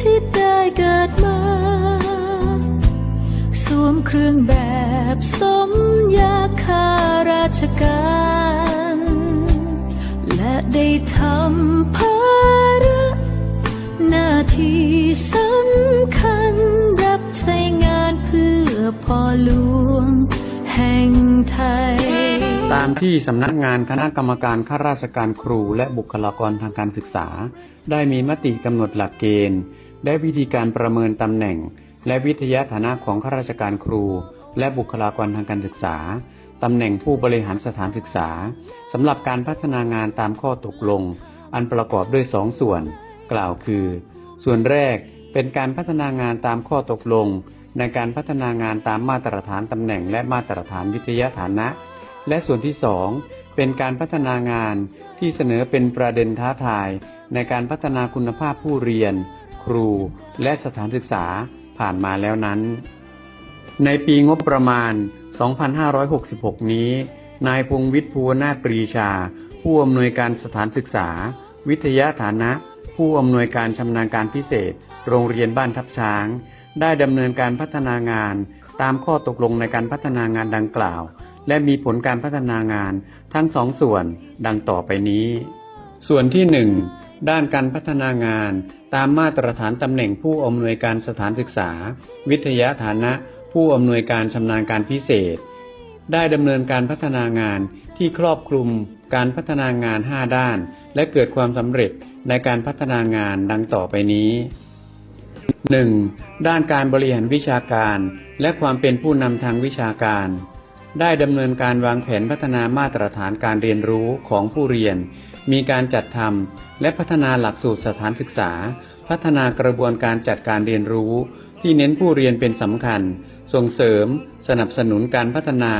ที่ได้เกิดมา สวมเครื่องแบบสมยาข้าราชการ และได้ทำภาระหน้าที่สำคัญรับใช้งานเพื่อพ่อหลวงแห่งไทย ตามที่สำนักงานคณะกรรมการข้าราชการครูและบุคลากรทางการศึกษา ได้มีมติกำหนดหลักเกณฑ์ และวิธีการประเมินตำแหน่ง และวิทยาฐานะของข้าราชการครู และบุคลากรทางการศึกษาตำแหน่งผู้บริหารสถานศึกษาสำหรับการพัฒนางานตามข้อตกลง อันประกอบด้วยสองส่วน กล่าวคือ ส่วนแรกเป็นการพัฒนางานตามข้อตกลง ในการพัฒนางานตามมาตรฐานตำแหน่ง และมาตรฐานวิทยาฐานะ และส่วนที่สองเป็นการพัฒนางานที่เสนอเป็นประเด็นท้าทาย ในการพัฒนาคุณภาพผู้เรียน ครูและสถานศึกษาผ่านมาแล้วนั้น ในปีงบประมาณ 2566 นี้ นายพงวิทย์ภูวนาถปรีชา ผู้อำนวยการสถานศึกษา วิทยาฐานะ ผู้อำนวยการชำนาญการพิเศษ โรงเรียนบ้านทับช้าง ได้ดำเนินการพัฒนางานตามข้อตกลงในการพัฒนางานดังกล่าว และมีผลการพัฒนางานทั้งสองส่วนดังต่อไปนี้ ส่วนที่หนึ่ง ด้านการพัฒนางาน ตามมาตรฐานตำแหน่งผู้อำนวยการสถานศึกษา วิทยาฐานะ ผู้อำนวยการชำนาญการพิเศษ ได้ดำเนินการพัฒนางานที่ครอบคลุมการพัฒนางาน 5 ด้าน และเกิดความสำเร็จในการพัฒนางานดังต่อไปนี้ 1. ด้านการบริหารวิชาการ และความเป็นผู้นำทางวิชาการ ได้ดำเนินการวางแผนพัฒนามาตรฐานการเรียนรู้ของผู้เรียน มีการจัดทำและพัฒนาหลักสูตรสถานศึกษา พัฒนากระบวนการจัดการเรียนรู้ ที่เน้นผู้เรียนเป็นสำคัญ ส่งเสริม สนับสนุนการพัฒนา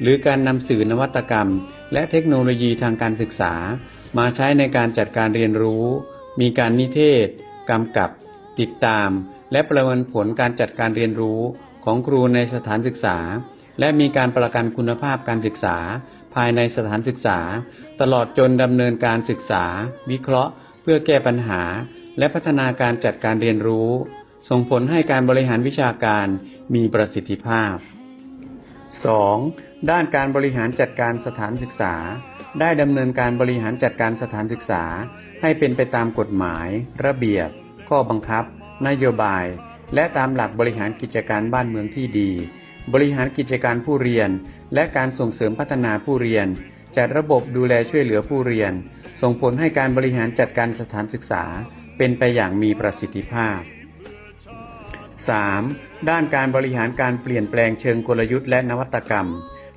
หรือการนำสื่อนวัตกรรม และเทคโนโลยีทางการศึกษา มาใช้ในการจัดการเรียนรู้ มีการนิเทศกำกับ ติดตาม และประเมินผลการจัดการเรียนรู้ของครูในสถานศึกษา และมีการประกันคุณภาพการศึกษา ภายในสถานศึกษา ตลอดจนดำเนินการศึกษา วิเคราะห์ เพื่อแก้ปัญหา และพัฒนาการจัดการเรียนรู้ ส่งผลให้การบริหารวิชาการมีประสิทธิภาพ 2. ด้านการบริหารจัดการสถานศึกษา ได้ดำเนินการบริหารจัดการสถานศึกษา ให้เป็นไปตามกฎหมาย ระเบียบ ข้อบังคับ นโยบาย และตามหลักบริหารกิจการบ้านเมืองที่ดี บริหารกิจการผู้เรียน และการส่งเสริมพัฒนาผู้เรียน จัดระบบดูแลช่วยเหลือผู้เรียน ส่งผลให้การบริหารจัดการสถานศึกษา เป็นไปอย่างมีประสิทธิภาพ 3. ด้านการบริหารการเปลี่ยนแปลงเชิงกลยุทธ์และนวัตกรรม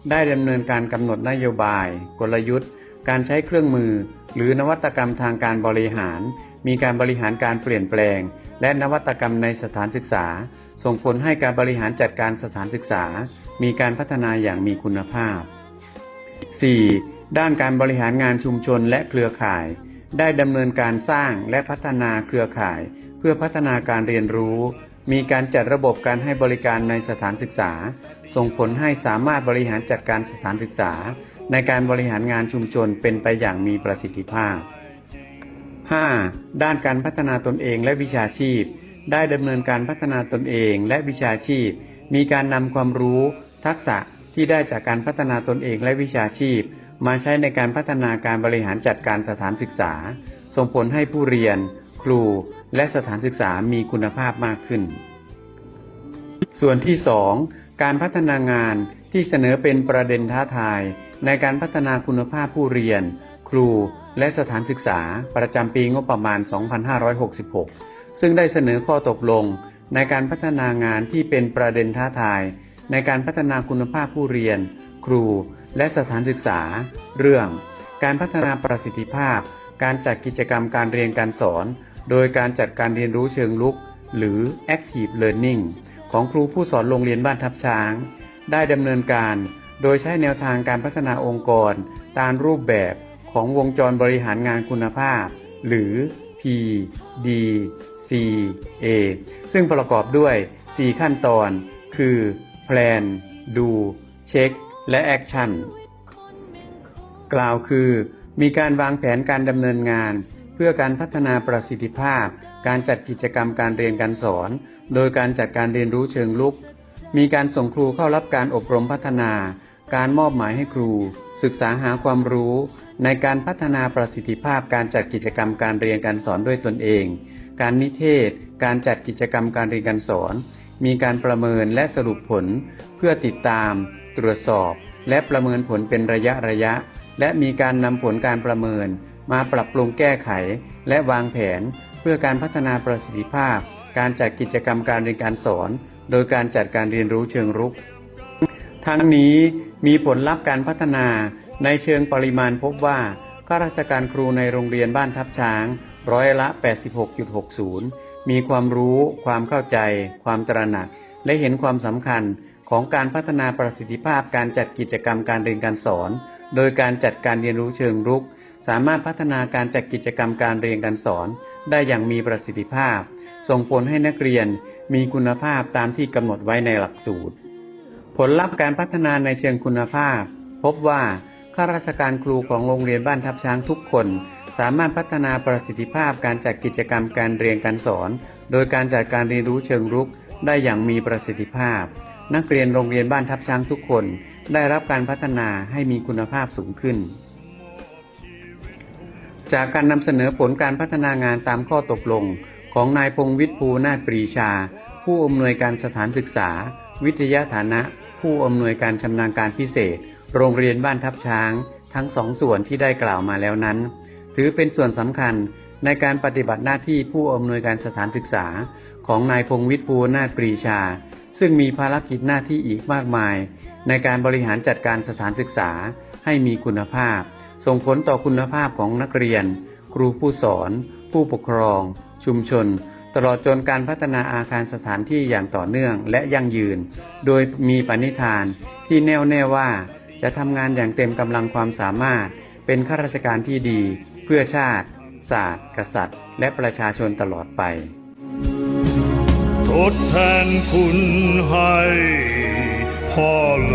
ได้ดำเนินการกำหนดนโยบาย กลยุทธ์ การใช้เครื่องมือ หรือนวัตกรรมทางการบริหาร มีการบริหารการเปลี่ยนแปลง และนวัตกรรมในสถานศึกษา ส่งผลให้การบริหารจัดการสถานศึกษา มีการพัฒนาอย่างมีคุณภาพ 4. ด้านการบริหารงานชุมชนและเครือข่าย ได้ดำเนินการสร้างและพัฒนาเครือข่าย เพื่อพัฒนาการเรียนรู้ มีการจัดระบบการให้บริการในสถานศึกษา ส่งผลให้สามารถบริหารจัดการสถานศึกษา ในการบริหารงานชุมชนเป็นไปอย่างมีประสิทธิภาพ 5. ด้านการพัฒนาตนเองและวิชาชีพ ได้ดำเนินการพัฒนาตนเองและวิชาชีพ มีการนำความรู้ ทักษะที่ได้จากการพัฒนาตนเองและวิชาชีพ มาใช้ในการพัฒนาการบริหารจัดการสถานศึกษา ส่งผลให้ผู้เรียน ครู และสถานศึกษามีคุณภาพมากขึ้น ส่วนที่ 2 การพัฒนางานที่เสนอเป็นประเด็นท้าทาย ในการพัฒนาคุณภาพผู้เรียน ครู และสถานศึกษา ประจำปีงบประมาณ 2566 ซึ่งได้เสนอข้อตกลงในการพัฒนางานที่เป็นประเด็นท้าทาย ในการพัฒนาคุณภาพผู้เรียน ครู และสถานศึกษา เรื่อง การพัฒนาประสิทธิภาพ การจัดกิจกรรมการเรียนการสอน โดยการจัดการเรียนรู้เชิงลุก หรือ active learning ของครูผู้สอนโรงเรียนบ้านทับช้าง ได้ดำเนินการ โดยใช้แนวทางการพัฒนาองค์กร ตามรูปแบบของวงจรบริหารงานคุณภาพ หรือ P D C A ซึ่งประกอบด้วย 4 ขั้นตอน คือ Plan ดู เช็ค และ Action กล่าวคือ มีการวางแผนการดำเนินงาน เพื่อการพัฒนาประสิทธิภาพ การจัดกิจกรรมการเรียนการสอน โดยการจัดการเรียนรู้เชิงลุก มีการส่งครูเข้ารับการอบรมพัฒนา การมอบหมายให้ครู ศึกษาหาความรู้ ในการพัฒนาประสิทธิภาพการจัดกิจกรรมการเรียนการสอนด้วยตนเอง การนิเทศ การจัดกิจกรรมการเรียนการสอน มีการประเมินและสรุปผล เพื่อติดตาม ตรวจสอบ และประเมินผลเป็นระยะระยะ และมีการนำผลการประเมิน มาปรับปรุงแก้ไข และวางแผน เพื่อการพัฒนาประสิทธิภาพ การจัดกิจกรรมการเรียนการสอน โดยการจัดการเรียนรู้เชิงรุก ทั้งนี้มีผลลัพธ์การพัฒนาในเชิงปริมาณพบว่าข้าราชการครูในโรงเรียนบ้านทับช้าง ร้อยละ 86.60 มีความรู้ ความเข้าใจ ความตระหนัก และเห็นความสำคัญของการพัฒนาประสิทธิภาพการจัดกิจกรรมการเรียนการสอน โดยการจัดการเรียนรู้เชิงรุก สามารถพัฒนาการจัดกิจกรรมการเรียนการสอน ได้อย่างมีประสิทธิภาพ ส่งผลให้นักเรียนมีคุณภาพตามที่กำหนดไว้ในหลักสูตร ผลลัพธ์การพัฒนาในเชิงคุณภาพ พบว่า ข้าราชการครูของโรงเรียนบ้านทับช้างทุกคน สามารถพัฒนาประสิทธิภาพการจัดกิจกรรมการเรียนการสอน โดยการจัดการเรียนรู้เชิงรุกได้อย่างมีประสิทธิภาพ นักเรียนโรงเรียนบ้านทับช้างทุกคน ได้รับการพัฒนาให้มีคุณภาพสูงขึ้น จากการนำเสนอผลการพัฒนางานตามข้อตกลง ของนายพงวิทย์ภูนาถปรีชา ผู้อำนวยการสถานศึกษา วิทยาฐานะ ผู้อำนวยการชำนาญการพิเศษ โรงเรียนบ้านทับช้าง ทั้งสองส่วนที่ได้กล่าวมาแล้วนั้น ถือเป็นส่วนสำคัญในการปฏิบัติหน้าที่ผู้อำนวยการสถานศึกษาของนายพงวิทย์ภูนาถปรีชา ซึ่งมีภารกิจหน้าที่อีกมากมาย ในการบริหารจัดการสถานศึกษาให้มีคุณภาพ ส่งผลต่อคุณภาพของนักเรียน ครูผู้สอน ผู้ปกครอง ชุมชน ตลอดจนการพัฒนาอาคารสถานที่อย่างต่อเนื่องและยั่งยืน โดยมีปณิธานที่แน่วแน่ว่า จะทำงานอย่างเต็มกำลังความสามารถ เป็นข้าราชการที่ดี เพื่อชาติ ศาสตร์ กษัตริย์ และประชาชนตลอดไป ทดแทนคุณให้พ่อหล